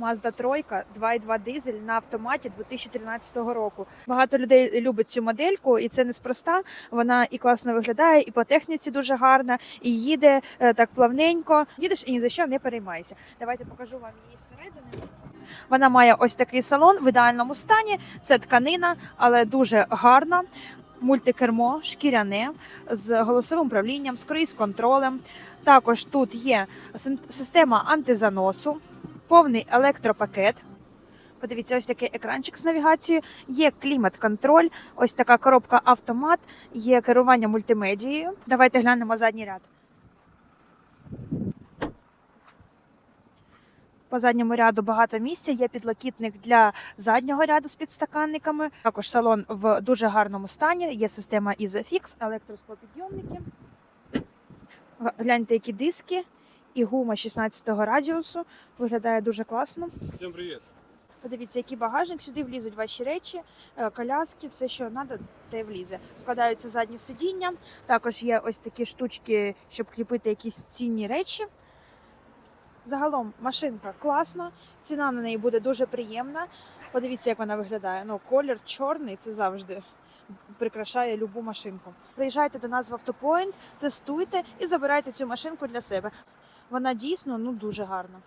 Mazda 3, 2.2 дизель на автоматі 2013 року. Багато людей любить цю модельку, і це неспроста. Вона і класно виглядає, і по техніці дуже гарна, і їде е, так плавненько. Їдеш і ні за що не переймайся. Давайте покажу вам її зсередини. Вона має ось такий салон в ідеальному стані. Це тканина, але дуже гарна. Мультикермо, шкіряне з голосовим управлінням, з круїз-контролем. Також тут є система антизаносу, повний електропакет. Подивіться, ось такий екранчик з навігацією, є клімат-контроль, ось така коробка автомат, є керування мультимедією. Давайте глянемо задній ряд. По задньому ряду багато місця. Є підлокітник для заднього ряду з підстаканниками. Також салон в дуже гарному стані. Є система Isofix, електросклопідйомники. Гляньте, які диски і гума 16-го радіусу. Виглядає дуже класно. Всем привет! Подивіться, який багажник. Сюди влізуть ваші речі, е, коляски, все, що треба, те влізе. Складаються задні сидіння. Також є ось такі штучки, щоб кріпити якісь цінні речі. Загалом машинка класна, ціна на неї буде дуже приємна. Подивіться, як вона виглядає. Ну, колір чорний це завжди прикрашає любу машинку. Приїжджайте до нас в автопоінт, тестуйте і забирайте цю машинку для себе. Вона дійсно ну дуже гарна.